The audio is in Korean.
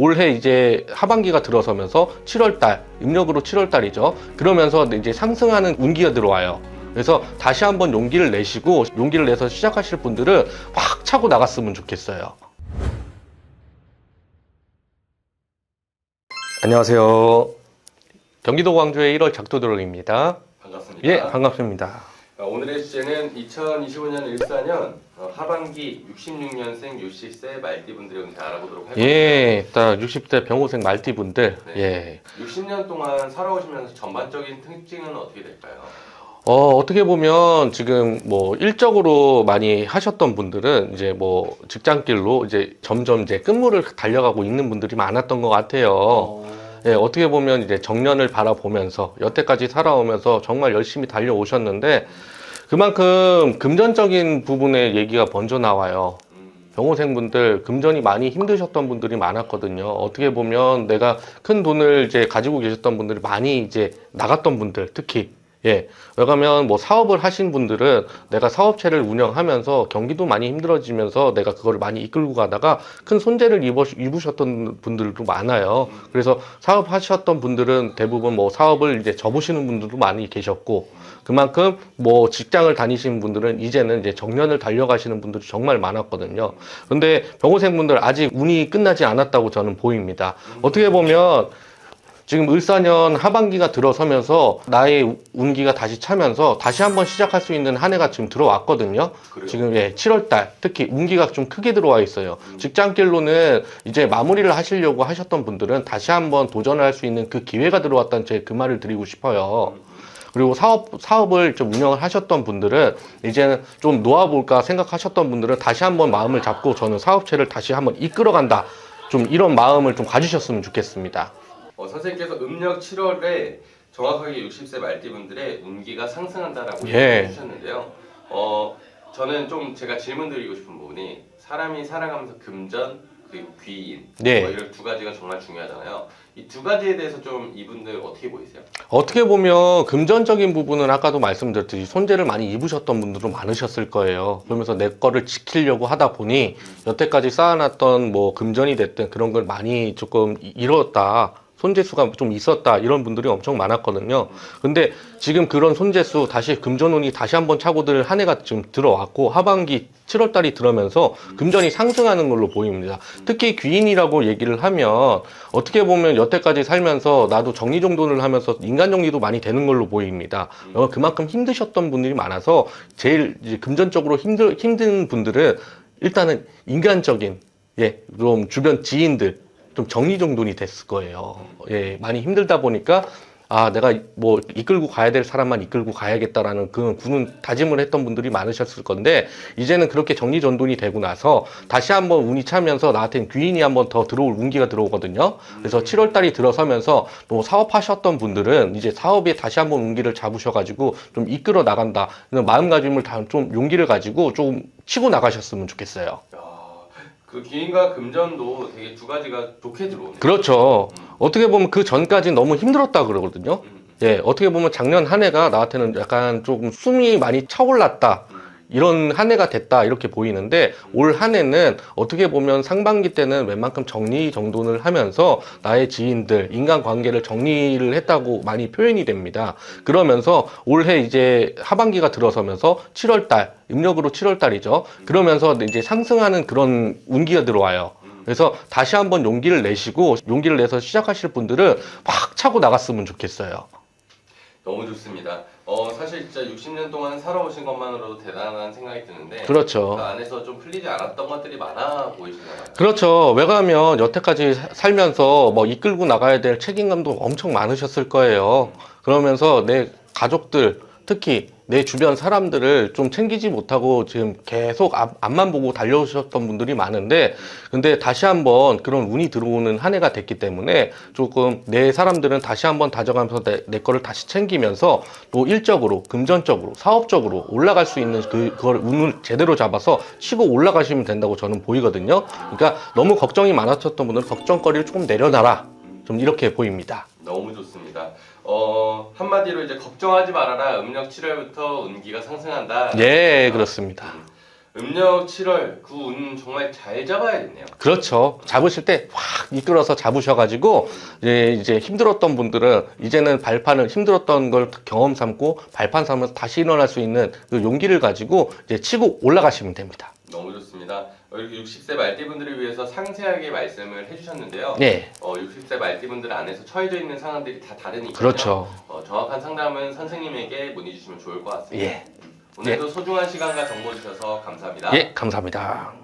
올해 이제 하반기가 들어서면서 7월달, 음력으로 7월달이죠. 그러면서 이제 상승하는 운기가 들어와요. 그래서 다시 한번 용기를 내시고 용기를 내서 시작하실 분들은 확 차고 나갔으면 좋겠어요. 안녕하세요. 경기도 광주의 1월 작도드론입니다. 반갑습니다. 예, 반갑습니다. 어, 오늘의 주제는 2025년 일사년 어, 하반기 66년생 60세 말띠분들의 운세 알아보도록 하겠습니다. 예, 딱 60대 병호생 말띠분들, 네. 예. 60년 동안 살아오시면서 전반적인 특징은 어떻게 될까요? 어, 어떻게 보면 지금 뭐 일적으로 많이 하셨던 분들은 이제 뭐 직장길로 이제 점점 이제 끝물을 달려가고 있는 분들이 많았던 것 같아요. 예, 어떻게 보면 이제 정년을 바라보면서 여태까지 살아오면서 정말 열심히 달려오셨는데 그만큼 금전적인 부분의 얘기가 먼저 나와요. 음, 병호생분들 금전이 많이 힘드셨던 분들이 많았거든요. 어떻게 보면 내가 큰 돈을 이제 가지고 계셨던 분들이 많이 이제 나갔던 분들 특히 예. 왜냐하면 뭐 사업을 하신 분들은 내가 사업체를 운영하면서 경기도 많이 힘들어지면서 내가 그거를 많이 이끌고 가다가 큰 손재를 입으, 입으셨던 분들도 많아요. 그래서 사업하셨던 분들은 대부분 뭐 사업을 이제 접으시는 분들도 많이 계셨고 그만큼 뭐 직장을 다니시는 분들은 이제는 이제 정년을 달려가시는 분들이 정말 많았거든요. 근데 병호생분들 아직 운이 끝나지 않았다고 저는 보입니다. 어떻게 보면 지금 을사년 하반기가 들어서면서 나의 운기가 다시 차면서 다시 한번 시작할 수 있는 한 해가 지금 들어왔거든요. 그래요? 지금 예, 7월 달 특히 운기가 좀 크게 들어와 있어요. 직장길로는 이제 마무리를 하시려고 하셨던 분들은 다시 한번 도전을 할 수 있는 그 기회가 들어왔다는 제 그 말을 드리고 싶어요. 그리고 사업 사업을 좀 운영을 하셨던 분들은 이제는 좀 놓아볼까 생각하셨던 분들은 다시 한번 마음을 잡고 저는 사업체를 다시 한번 이끌어간다. 좀 이런 마음을 좀 가지셨으면 좋겠습니다. 어, 선생님께서 음력 7월에 정확하게 60세 말띠분들의 운기가 상승한다라고 예. 얘기해 주셨는데요. 어, 저는 좀 제가 질문 드리고 싶은 부분이 사람이 살아가면서 금전 그리고 귀인 네. 뭐 이런 두 가지가 정말 중요하잖아요. 이 두 가지에 대해서 좀 이분들 어떻게 보이세요? 어떻게 보면 금전적인 부분은 아까도 말씀드렸듯이 손재를 많이 입으셨던 분들도 많으셨을 거예요. 그러면서 내 거를 지키려고 하다 보니 여태까지 쌓아놨던 뭐 금전이 됐든 그런 걸 많이 조금 이- 잃었다. 손재수가 좀 있었다 이런 분들이 엄청 많았거든요. 근데 지금 그런 손재수 다시 금전운이 다시 한번 차고들 한 해가 지금 들어왔고 하반기 7월 달이 들어면서 금전이 상승하는 걸로 보입니다. 특히 귀인이라고 얘기를 하면 어떻게 보면 여태까지 살면서 나도 정리정돈을 하면서 인간 정리도 많이 되는 걸로 보입니다. 어, 그만큼 힘드셨던 분들이 많아서 제일 금전적으로 힘들, 힘든 분들은 일단은 인간적인 예, 좀 주변 지인들 좀 정리정돈이 됐을 거예요. 예, 많이 힘들다 보니까 아, 내가 뭐 이끌고 가야 될 사람만 이끌고 가야겠다라는 그 구는 다짐을 했던 분들이 많으셨을 건데 이제는 그렇게 정리전돈이 되고 나서 다시 한번 운이 차면서 나한테는 귀인이 한번 더 들어올 운기가 들어오거든요. 그래서 7월 달이 들어서면서 또 사업하셨던 분들은 이제 사업에 다시 한번 운기를 잡으셔가지고 좀 이끌어 나간다. 마음가짐을 다 좀 용기를 가지고 좀 치고 나가셨으면 좋겠어요. 야, 그 귀인과 금전도 되게 두 가지가 좋게 들어오네요. 그렇죠. 어떻게 보면 그 전까지 너무 힘들었다 그러거든요. 음, 예, 어떻게 보면 작년 한 해가 나한테는 약간 조금 숨이 많이 차올랐다. 음, 이런 한 해가 됐다. 이렇게 보이는데 올 한 해는 어떻게 보면 상반기 때는 웬만큼 정리 정돈을 하면서 나의 지인들, 인간 관계를 정리를 했다고 많이 표현이 됩니다. 그러면서 올해 이제 하반기가 들어서면서 7월 달, 음력으로 7월 달이죠. 그러면서 이제 상승하는 그런 운기가 들어와요. 그래서 다시 한번 용기를 내시고 용기를 내서 시작하실 분들은 확 차고 나갔으면 좋겠어요. 너무 좋습니다. 어, 사실 진짜 60년 동안 살아오신 것만으로도 대단한 생각이 드는데 그렇죠. 그 안에서 좀 풀리지 않았던 것들이 많아 보이시나요? 그렇죠. 왜냐하면 여태까지 사- 살면서 뭐 이끌고 나가야 될 책임감도 엄청 많으셨을 거예요. 그러면서 내 가족들, 특히 내 주변 사람들을 좀 챙기지 못하고 지금 계속 앞, 앞만 보고 달려오셨던 분들이 많은데, 근데 다시 한번 그런 운이 들어오는 한 해가 됐기 때문에 조금 내 사람들은 다시 한번 다져가면서 내, 내 거를 다시 챙기면서 또 일적으로, 금전적으로, 사업적으로 올라갈 수 있는 그, 그걸 운을 제대로 잡아서 치고 올라가시면 된다고 저는 보이거든요. 그러니까 너무 걱정이 많았었던 분들은 걱정거리를 조금 내려놔라. 좀 이렇게 보입니다. 너무 좋습니다. 어, 한마디로 이제 걱정하지 말아라. 음력 7월부터 운기가 상승한다. 예, 그렇습니다. 음력 7월 그 운 정말 잘 잡아야겠네요. 그렇죠. 잡으실 때 확 이끌어서 잡으셔가지고 이제, 이제 힘들었던 분들은 이제는 발판을 힘들었던 걸 경험 삼고 발판 삼으면서 다시 일어날 수 있는 그 용기를 가지고 이제 치고 올라가시면 됩니다. 너무 좋습니다. 어, 이렇게 60세 말띠분들을 위해서 상세하게 말씀을 해주셨는데요. 네, 어, 60세 말띠분들 안에서 처해져 있는 상황들이 다 다르니까요. 그렇죠. 어, 정확한 상담은 선생님에게 문의 주시면 좋을 것 같습니다. 예, 오늘도 소중한 시간과 정보 주셔서 감사합니다. 예, 감사합니다.